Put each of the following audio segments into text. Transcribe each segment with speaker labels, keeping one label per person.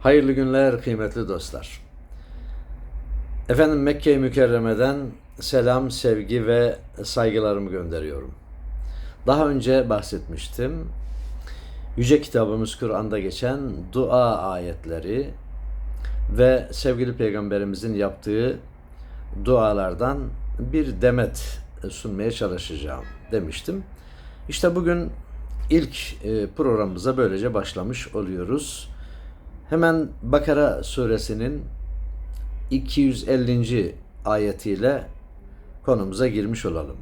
Speaker 1: Hayırlı günler kıymetli dostlar. Efendim Mekke-i Mükerreme'den selam, sevgi ve saygılarımı gönderiyorum. Daha önce bahsetmiştim. Yüce kitabımız Kur'an'da geçen dua ayetleri ve sevgili peygamberimizin yaptığı dualardan bir demet sunmaya çalışacağım demiştim. İşte bugün ilk e, programımıza böylece başlamış oluyoruz. Hemen Bakara suresinin 250. ayetiyle konumuza girmiş olalım.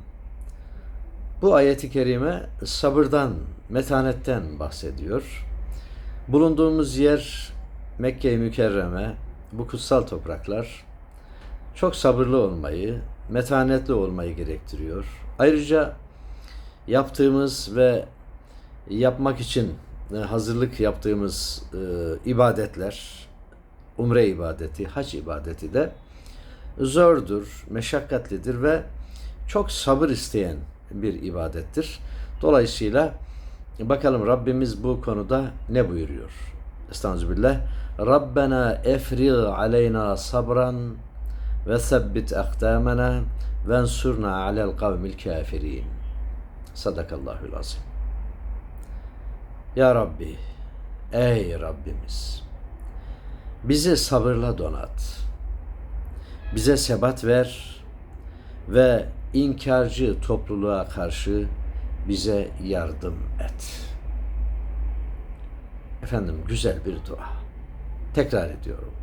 Speaker 1: Bu ayeti kerime sabırdan, metanetten bahsediyor. Bulunduğumuz yer Mekke-i Mükerreme, bu kutsal topraklar çok sabırlı olmayı, metanetli olmayı gerektiriyor. Ayrıca yaptığımız ve yapmak için hazırlık yaptığımız e, ibadetler, umre ibadeti, hac ibadeti de zordur, meşakkatlidir ve çok sabır isteyen bir ibadettir. Dolayısıyla bakalım Rabbimiz bu konuda ne buyuruyor? Estağfirullah. Rabbena efril aleyna sabran ve sebbit akdamena ve ensurna alel kavmil kafirin. Sadakallahul azim. Ya Rabbi, ey Rabbimiz, bizi sabırla donat. Bize sebat ver ve inkarcı topluluğa karşı bize yardım et. Efendim güzel bir dua. Tekrar ediyorum.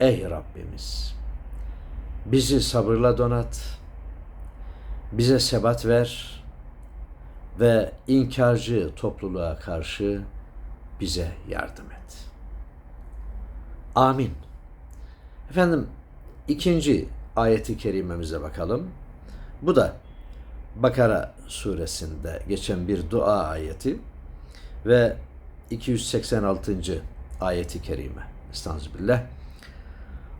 Speaker 1: Ey Rabbimiz, bizi sabırla donat. Bize sebat ver ve inkarcı topluluğa karşı bize yardım et. Amin. Efendim ikinci ayeti kerimemize bakalım. Bu da Bakara suresinde geçen bir dua ayeti ve 286. ayeti kerime. Estağfirullah.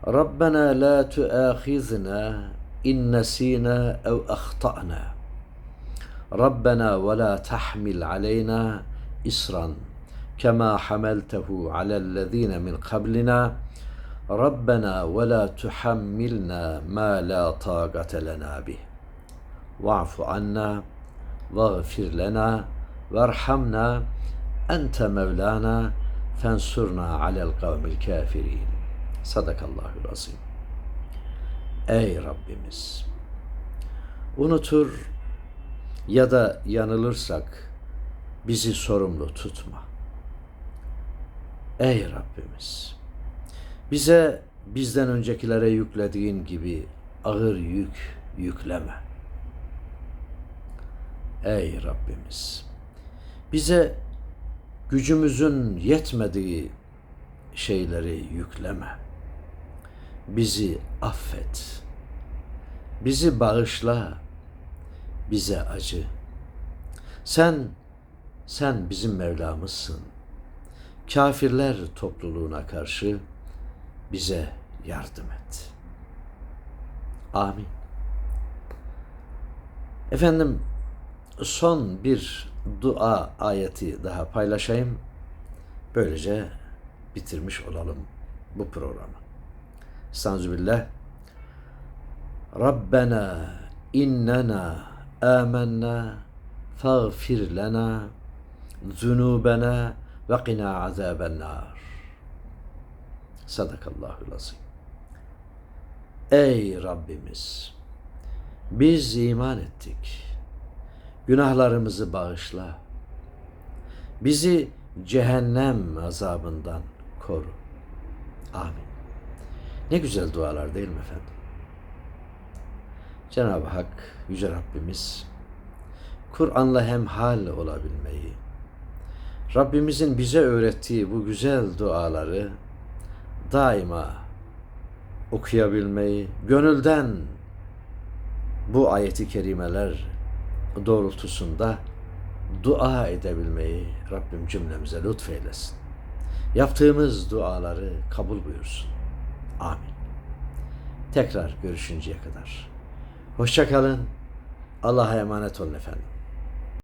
Speaker 1: Rabbena la tuâkhizna in nesînâ ev ahta'na. ربنا ولا تحمل علينا إسرا كما حملته على الذين من قبلنا. ربنا ولا تحملنا ما لا طاقة لنا به. واعف عنا واغفر لنا وارحمنا أنت مولانا فانصرنا على القوم الكافرين. صدق الله العظيم. Ey Rabbimiz! Unutur ya da yanılırsak bizi sorumlu tutma. Ey Rabbimiz! Bize bizden öncekilere yüklediğin gibi ağır yük yükleme. Ey Rabbimiz! Bize gücümüzün yetmediği şeyleri yükleme. Bizi affet. Bizi bağışla bize acı. Sen, sen bizim Mevlamızsın. Kafirler topluluğuna karşı bize yardım et. Amin. Efendim, son bir dua ayeti daha paylaşayım. Böylece bitirmiş olalım bu programı. Estağfirullah. Rabbena innena آمنا فاغفر لنا ذنوبنا وقنا عذاب النار Sadakallahul azim. Ey Rabbimiz! Biz iman ettik. Günahlarımızı bağışla. Bizi cehennem azabından koru. Amin. Ne güzel dualar değil mi efendim? Cenab-ı Hak, Yüce Rabbimiz, Kur'an'la hemhal olabilmeyi, Rabbimizin bize öğrettiği bu güzel duaları daima okuyabilmeyi, gönülden bu ayeti kerimeler doğrultusunda dua edebilmeyi Rabbim cümlemize lütfeylesin. Yaptığımız duaları kabul buyursun. Amin. Tekrar görüşünceye kadar. Hoşça kalın. Allah'a emanet olun efendim.